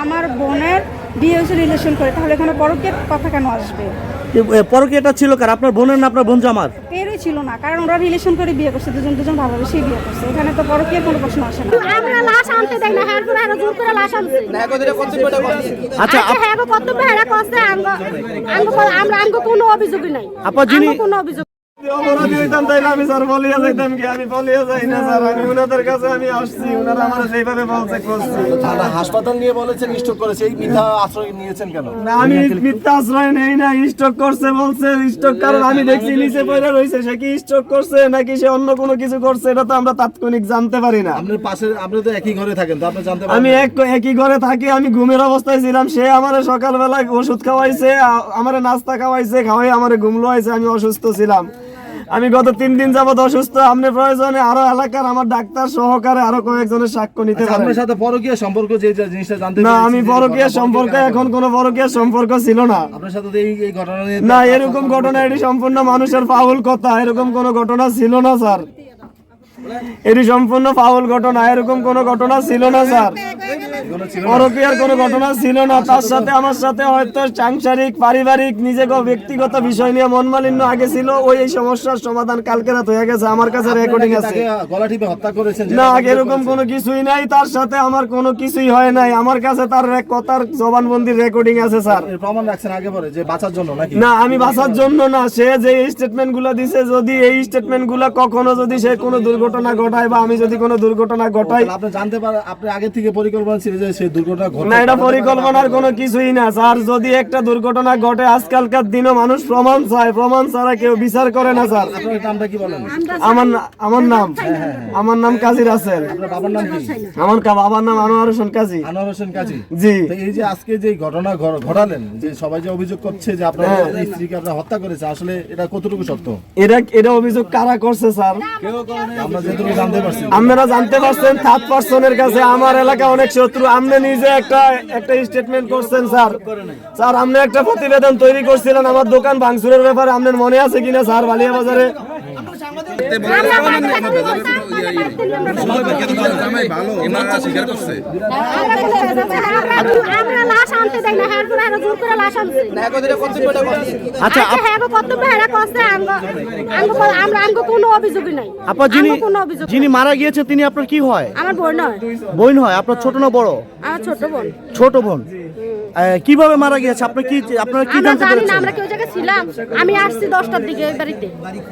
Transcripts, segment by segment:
আমার বোনের বিয়ে হয়েছে রিলেশন করে। তাহলে এখানে পরকে কথা কেন আসবে? পরকে এটা ছিল কার? আপনার বোনের না আপনার বোন জামার? কেউই ছিল না কারণ ওরা রিলেশন করে বিয়ে করছে দুজন দুজন ভালোবেসেই বিয়ে করছে। এখানে তো পরকে কোনো প্রশ্ন আসে না। আমরা লাশ আনতে দেই না হ্যাঁ আরও জোর করে লাশ আনছে। আচ্ছা আচ্ছা হ্যাঁ গো কর্তব্য হেরা করছে আঙ্গ আঙ্গ আমরা আঙ্গ কোনো অভিযোগই নাই। আপা যিনি- কোনো অভিযোগ আমি স্যার বলিয়া যাইতাম কি? আমি বলিয়া যাই না স্যার আমি ওনাদের কাছে আমি আসছি ওনারা আমার সেইভাবে বলছে করছি। থানা হাসপাতাল নিয়ে বলেছেন স্ট্রোক করেছে এই মিথ্যা আশ্রয় নিয়েছেন কেন? না আমি মিথ্যা আশ্রয় নেই না স্ট্রোক করছে বলছে স্ট্রোক কারণ আমি দেখছি নিচে পড়ে রয়েছে সে কি স্ট্রোক করছে নাকি সে অন্য কোনো কিছু করছে এটা তো আমরা তাৎক্ষণিক জানতে পারি না। আপনার পাশে আপনি তো একই ঘরে থাকেন তো আপনি জানতে আমি এক একই ঘরে থাকি আমি ঘুমের অবস্থায় ছিলাম সে আমারে সকালবেলা ওষুধ খাওয়াইছে আমারে নাস্তা খাওয়াইছে খাওয়াই আমারে ঘুমলো হয়েছে আমি অসুস্থ ছিলাম। আমি গত তিন দিন যাবত অসুস্থ। আপনি প্রয়োজনে আরও এলাকার আমার ডাক্তার সহকারে আরও কয়েকজনের সাক্ষ্য নিতে আচ্ছা, পারেন আপনার সাথে পরকীয় সম্পর্ক যে যে জিনিসটা জানতে না আমি পরকীয় সম্পর্কে এখন কোনো পরকীয় সম্পর্ক ছিল না। আপনার সাথে এই এই ঘটনা নিয়ে না এরকম ঘটনা এটি সম্পূর্ণ মানুষের ফাউল কথা এরকম কোনো ঘটনা ছিল না স্যার। এটি সম্পূর্ণ ফাউল ঘটনা এরকম কোনো ঘটনা ছিল না স্যার। পরকীয়ার কোনো ঘটনা ছিল না। তার সাথে আমার সাথে হয়তো সাংসারিক পারিবারিক নিজেকে ব্যক্তিগত বিষয় নিয়ে মনমালিন্য আগে ছিল। ওই এই সমস্যার সমাধান কালকে রাত হয়ে গেছে। আমার কাছে রেকর্ডিং আছে। গলা টিপে হত্যা করেছেন না এরকম কোনো কিছুই নাই। তার সাথে আমার কোনো কিছুই হয় নাই। আমার কাছে তার কথার জবানবন্দির রেকর্ডিং আছে স্যার। প্রমাণ রাখছেন আগে পরে যে বাঁচার জন্য নাকি? না আমি বাঁচার জন্য না। সে যে স্টেটমেন্টগুলো দিছে যদি এই স্টেটমেন্টগুলো কখনো যদি সে কোনো দুর্ঘটনা ঘটায় বা আমি যদি কোনো দুর্ঘটনা ঘটাই আপনি জানতে পারেন আপনি আগে থেকে পরিকল্পনা ছিল যে সেই দুর্ঘটনা ঘটে না এটা পরিকল্পনার কোনো কিছুই না স্যার। যদি একটা দুর্ঘটনা ঘটে আজকালকার মানুষ প্রমাণ চায়। প্রমাণ ছাড়া কেউ বিচার করে না স্যার। আপনার নামটা কি বলেন? আমার আমার নাম। আমার নাম কাজী রাসেল। আপনার বাবার নাম কি? আমার কা- বাবার নাম আনোয়ার হোসেন কাজী। আনোয়ার হোসেন কাজী? জি। তো এই যে আজকে যে ঘটনা ঘটালেন যে সবাই যে অভিযোগ করছে যে আপনার হ্যাঁ। আপনার স্ত্রীকে আপনার হত্যা করেছে আসলে এটা কতটুকু সত্য? এটা এটা অভিযোগ কারা করছে স্যার? আমরা যেটুকু জানতে পারছি। আপনারা জানতে পারছেন থার্ড পার্সনের কাছে আমার এলাকা অনেক শত্রু আপনি নিজে একটা একটা স্টেটমেন্ট করছেন, স্যার। স্যার আপনি একটা প্রতিবেদন তৈরি করছিলেন, আমার দোকান ভাঙচুরের ব্যাপারে। আপনার মনে আছে কিনা, স্যার বালিয়া বাজারে আচ্ছা নাই যিনি যিনি মারা গিয়েছে তিনি আপনার কি হয়? আমার বোন হয় আপনার ছোট না বড়? আমার ছোট বোন। ছোট বোন। কীভাবে মারা গিয়েছে? আপনি কি আপনারা কি জানতে পেরেছেন? আমরা কেউ জায়গায় ছিলাম। আমি আসছি দশটার দিকে ওই বাড়িতে।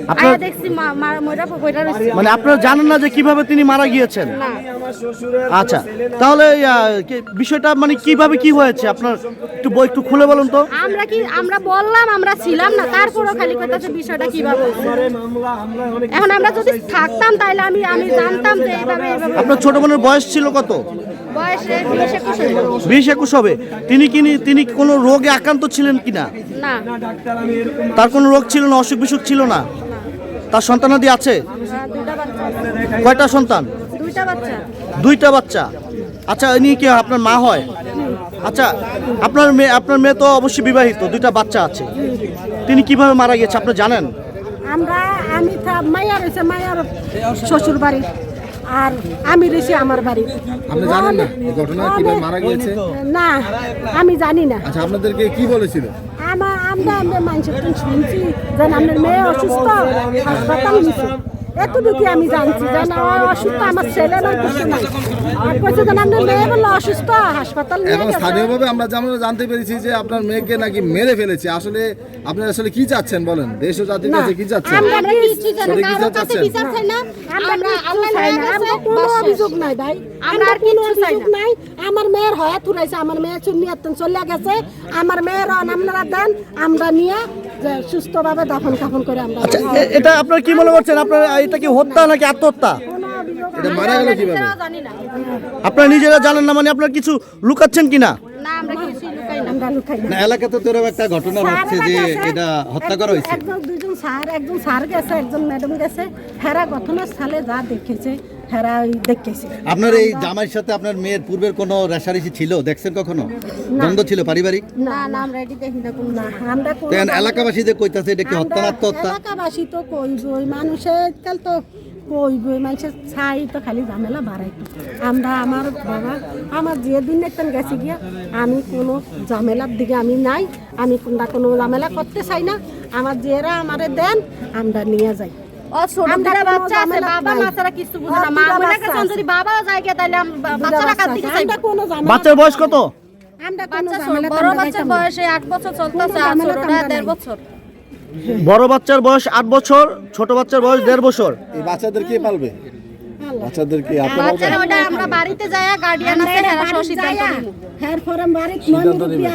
আপনার- দেখছি মা- মা ময়রা রয়েছে। মানে আপনারা জানেন না যে কীভাবে তিনি মারা গিয়েছেন? না। আচ্ছা তাহলে বিষয়টা মানে কীভাবে কি হয়েছে? আপনার একটু বই একটু খুলে বলুন তো। আমরা কি আমরা বললাম আমরা ছিলাম না। তারপরও খালি কইতাছে বিষয়টা কীভাবে এখন আমরা যদি থাকতাম তাহলে আমি আমি জানতাম যে এইভাবে আপনার ছোট বোনের বয়স ছিল কত? বিশ একুশ হবে। তিনি কি তিনি কোনো রোগে আক্রান্ত ছিলেন কিনা না? তার কোনো রোগ ছিল না অসুখ বিসুখ ছিল না? তার সন্তানাদি আছে। কয়টা সন্তান? দুইটা বাচ্চা। আচ্ছা ইনি কি আপনার মা হয়? আচ্ছা আপনার মেয়ে আপনার মেয়ে তো অবশ্যই বিবাহিত দুইটা বাচ্চা আছে। তিনি কীভাবে মারা গেছে আপনি জানেন? আমরা আমি মাইয়া রয়েছে মাইয়ার শ্বশুর বাড়ি আর আমি রয়েছি আমার বাড়ি। আপনি জানেন না এই ঘটনা কীভাবে মারা গিয়েছে? না আমি জানি না। আচ্ছা আপনাদেরকে কি বলেছিল? আমার আমরা আমরা মানুষের তো শুনছি যে আপনার মেয়ে অসুস্থ হাসপাতাল নিছে। এতটুকু আমি জানছি যেন অসুস্থ আমার ছেলে না কিছু নাই। স্থানীয়ভাবে আমরা যেমন জানতে পেরেছি যে আপনার মেয়েকে নাকি মেরে ফেলেছে আসলে আপনি আসলে কি চাচ্ছেন বলেন? দেশ ও জাতির কাছে কি চাচ্ছেন? আমরা চাচ্ছেন? মেয়ের হয়ে তুরাইছে আমার মেয়ে চুন্নি আত্মন চলে গেছে। আমার মেয়ের আপনারা দেন আমরা নিয়ে সুস্থভাবে দাফন কাফন করে আমরা এটা আপনার কি মনে করছেন? আপনার এটা কি হত্যা নাকি আত্মহত্যা? এটা মারা গেল কীভাবে? আপনারা নিজেরা জানেন না মানে আপনার কিছু লুকাচ্ছেন কিনা? না আমরা কিছু লুকাই না। আমরা লুকাই না। না এলাকাতে তো এরকম একটা ঘটনা ঘটছে যে এটা হত্যা করা হয়েছে। একজন দুইজন স্যার একজন স্যার গেছে একজন ম্যাডাম গেছে। হেরা ঘটনাস্থলে যা দেখেছে হেরা ওই দেখেছি। আপনার এই জামাইয়ের সাথে আপনার মেয়ের পূর্বের কোনো রেশারেশি ছিল? দেখছেন কখনো? দ্বন্দ্ব ছিল পারিবারিক? না না আমরা এটি দেখি না কোনো না আমরা কোনো তো এলাকাবাসী কইতাছে এটা কি হত্যা না আত্মহত্যা এলাকাবাসী তো মানুষের কাল তো কইবই মানুষের ছাই তো খালি ঝামেলা বাড়াইতো আমরা আমার বাবা আমার যে দিন একদম গেছি গিয়া আমি কোনো ঝামেলার দিকে আমি নাই আমি কোনটা কোনো ঝামেলা করতে চাই না। আমার যেরা আমারে দেন আমরা নিয়ে যাই। বাচ্চারা বয়স কত? আমরা বাচ্চা বড় বাচ্চার বয়সে আট বছর চলতেছে দেড় বছর। বড় বাচ্চার বয়স আট বছর ছোট বাচ্চার বয়স দেড় বছর। এই বাচ্চাদের কে পালবে? বাচ্চাদের কি আপনারা বাচ্চারা ওটা আমরা বাড়িতে গার্ডিয়ান আছে হেরা সহ সিদ্ধান্ত নিব। ফরম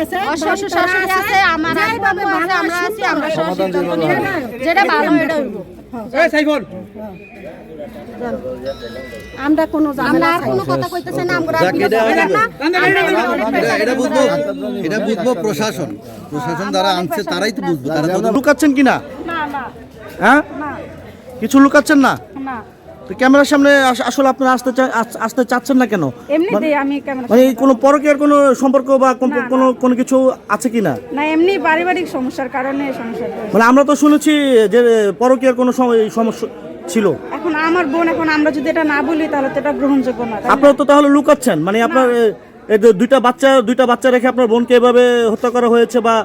আছে শ্বশুর শাশুড়ি আছে আমার আছে আমরা আছি আমরা সহ সিদ্ধান্ত নিব। যেটা ভালো এটা হইব আমরা কোনো আমরা আর কোনো কথা কইতেছে না আমরা এটা- বুঝব এটা বুঝব প্রশাসন। প্রশাসন যারা আনছে তারাই তো বুঝব। তারা তো লুকাচ্ছেন কি না? না না। হ্যাঁ? কিছু লুকাচ্ছেন না? না। ক্যামেরার সামনে আসলে আপনারা আসতে আসতে চাচ্ছেন না কেন? ক্যামেরা মানে কোনো পরকীয়ার কোনো সম্পর্ক বা কোন- কোনো কিছু আছে কি না? না এমনি পারিবারিক সমস্যার কারণে হয়েছে। মানে আমরা তো শুনেছি যে পরকীয়ার কোনো সমস্যা ছিল? এখন আমার বোন এখন আমরা যদি এটা না বলি তাহলে তো এটা গ্রহণযোগ্য না আপনারা তো তাহলে লুকাচ্ছেন। মানে আপনার এই যে দুইটা বাচ্চা দুইটা বাচ্চা রেখে আপনার বোনকে এভাবে হত্যা করা হয়েছে বা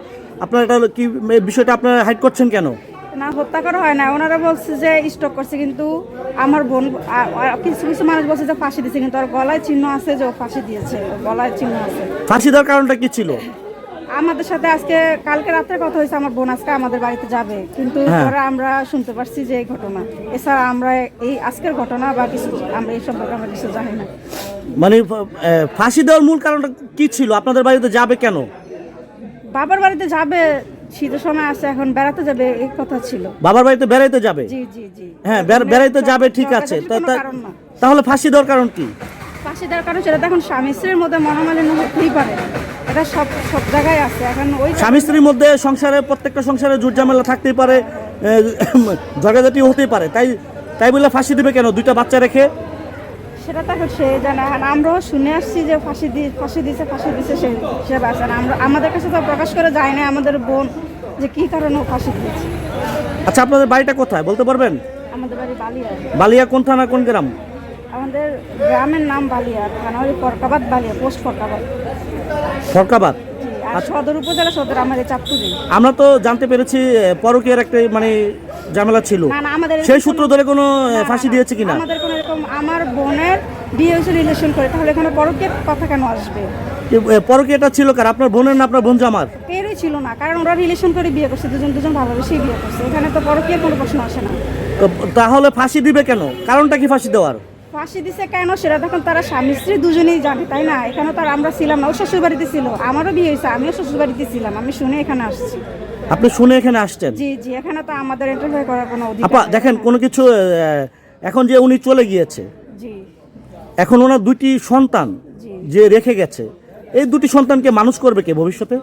আপনার এটা কি বিষয়টা আপনারা হাইড করছেন কেন? না হত্যা করা হয় না। ওনারা বলছে যে স্টক করছে কিন্তু আমার বোন কিছু কিছু মানুষ বলছে যে ফাঁসি দিয়েছে কিন্তু আর গলায় চিহ্ন আছে যে ও ফাঁসি দিয়েছে। গলায় চিহ্ন আছে। ফাঁসি দেওয়ার কারণটা কি ছিল? আমাদের সাথে আজকে কালকে রাত্রে কথা হয়েছে আমার বোন আজকে আমাদের বাড়িতে যাবে। কিন্তু হ্যাঁ। পরে আমরা শুনতে পারছি যে এই ঘটনা। এছাড়া আমরা এই আজকের ঘটনা বা কিছু আমরা এই সম্পর্কে আমরা কিছু জানি না। মানে ফাঁসি দেওয়ার মূল কারণটা কি ছিল? আপনাদের বাড়িতে যাবে কেন? বাবার বাড়িতে যাবে শীতের সময় আছে এখন বেড়াতে যাবে এই কথা ছিল। বাবার বাড়িতে বেড়াইতে যাবে? জি জি জি। হ্যাঁ বেড়াইতে যাবে ঠিক আছে। তাহলে ফাঁসি দেওয়ার কারণ কি? ফাঁসি দেওয়ার কারণ সেটা দেখুন স্বামী স্ত্রীর মধ্যে মনোমালিন্য হতেই পারে? এটা সব সব জায়গায় আছে। এখন ওই স্বামী স্ত্রীর মধ্যে সংসারে প্রত্যেকটা সংসারে জুট ঝামেলা থাকতেই পারে এ, ঝগড়াঝাটি হতেই পারে। তাই তাই বলে ফাঁসি দিবে কেন? দুইটা বাচ্চা রেখে? সেটা তো এখন সে জানে। এখন আমরাও শুনে আসছি যে ফাঁসি দিয়ে ফাঁসি দিছে ফাঁসি দিছে সে সে না আমরা আমাদের কাছে তো প্রকাশ করে যায় না আমাদের বোন যে কি কারণে ও ফাঁসি দিয়েছে। আচ্ছা আপনাদের বাড়িটা কোথায় বলতে পারবেন? আমাদের বাড়ি বালিয়া। বালিয়া কোন থানা কোন গ্রাম? আমাদের গ্রামের নাম বালিয়া থানা ওই ফরকাবাদ বালিয়া পোস্ট ফরকাবাদ। ফরকাবাদ? আর সদর উপজেলা সদর আমাদের চাঁদপুরে। আমরা তো জানতে পেরেছি পরকীয়ার একটা মানে ঝামেলা ছিল। না না আমাদের সেই সূত্র ধরে কোনো ফাঁসি দিয়েছে কিনা? আমাদের কোনো এরকম আমার বোনের বিয়ে হয়েছে রিলেশন করে তাহলে এখানে পরকে কথা কেন আসবে? পরকীয়াটা ছিল কার? আপনার বোনের না আপনার বোন জামার কেউই ছিল না কারণ ওরা রিলেশন করে বিয়ে করছে দুজন দুজন ভালোবেসেই বিয়ে করছে। এখানে তো পরকীয়ার কোনো প্রশ্ন আসে না। তাহলে ফাঁসি দিবে কেন? কারণটা কি ফাঁসি দেওয়ার? ফাঁসি দিছে কেন সেটা তখন তারা স্বামী স্ত্রী দুজনেই জানে তাই না? এখানে তো আমরা ছিলাম না। ও শ্বশুর বাড়িতে ছিল আমারও বিয়ে হয়েছে আমিও শ্বশুর বাড়িতে ছিলাম আমি শুনে এখানে আসছি। আপনি শুনে এখানে আসছেন? জি জি এখানে তো আমাদের ইন্টারভিউ করার কোনো অধিকার আপা দেখেন কোনো কিছু এখন যে উনি চলে গিয়েছে জি। এখন ওনার দুটি সন্তান যে রেখে গেছে এই দুটি সন্তানকে মানুষ করবে কে ভবিষ্যতে?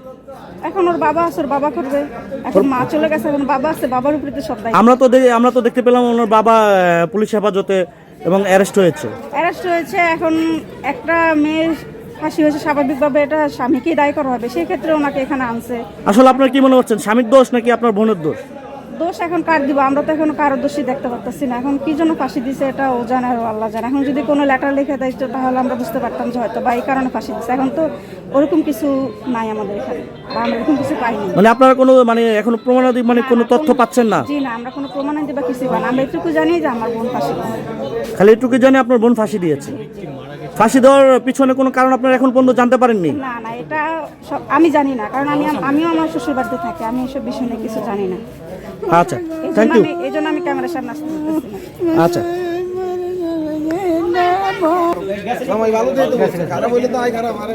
এখন ওর বাবা আছে ওর বাবা করবে। এখন মা চলে গেছে এখন বাবা আছে বাবার উপরে তো সব আমরা তো আমরা তো দেখতে পেলাম ওনার বাবা পুলিশ হেফাজতে এবং অ্যারেস্ট হয়েছে? অ্যারেস্ট হয়েছে। এখন একটা মেয়ে ফাঁসি হয়েছে স্বাভাবিকভাবে এটা স্বামীকেই দায়ী করা হবে। সেই ক্ষেত্রে ওনাকে এখানে আনছে। আসলে আপনার কি মনে হচ্ছেন স্বামীর দোষ নাকি আপনার বোনের দোষ? দোষ এখন কার দিব? আমরা তো এখন কারও দোষী দেখতে পারতেছি না। এখন কি জন্য ফাঁসি দিছে এটা ও জানে আর আল্লাহ জানে। এখন যদি কোনো লেটার লিখে দেয় তো তাহলে আমরা বুঝতে পারতাম যে হয়তো বা এই কারণে ফাঁসি দিছে। এখন তো ওরকম কিছু নাই আমাদের এখানে। বা আমরা এরকম কিছু পাইনি। মানে আপনারা কোনো মানে এখন প্রমাণাদি মানে কোনো তথ্য পাচ্ছেন না? জি না আমরা কোনো প্রমাণ আনতে বা কিছু পাই না। আমরা এটুকু জানি যে আমার বোন ফাঁসি খালি এটুকু জানে আপনার বোন ফাঁসি দিয়েছে। ফাঁসি দেওয়ার পিছনে কোনো কারণ আপনারা এখন পর্যন্ত জানতে পারেননি? না না এটা সব আমি জানি না। কারণ আমি আমিও আমার শ্বশুর বাড়িতে থাকি। আমি এসব বিষয় নিয়ে কিছু জানি না। আচ্ছা এই থ্যাংক জন্য ইউ আমি এই জন্য আমি ক্যামেরার সামনে আসতে না। আচ্ছা। সময় ভালো দিয়ে তো খারাপ হইলে তো আয় খারাপ আরে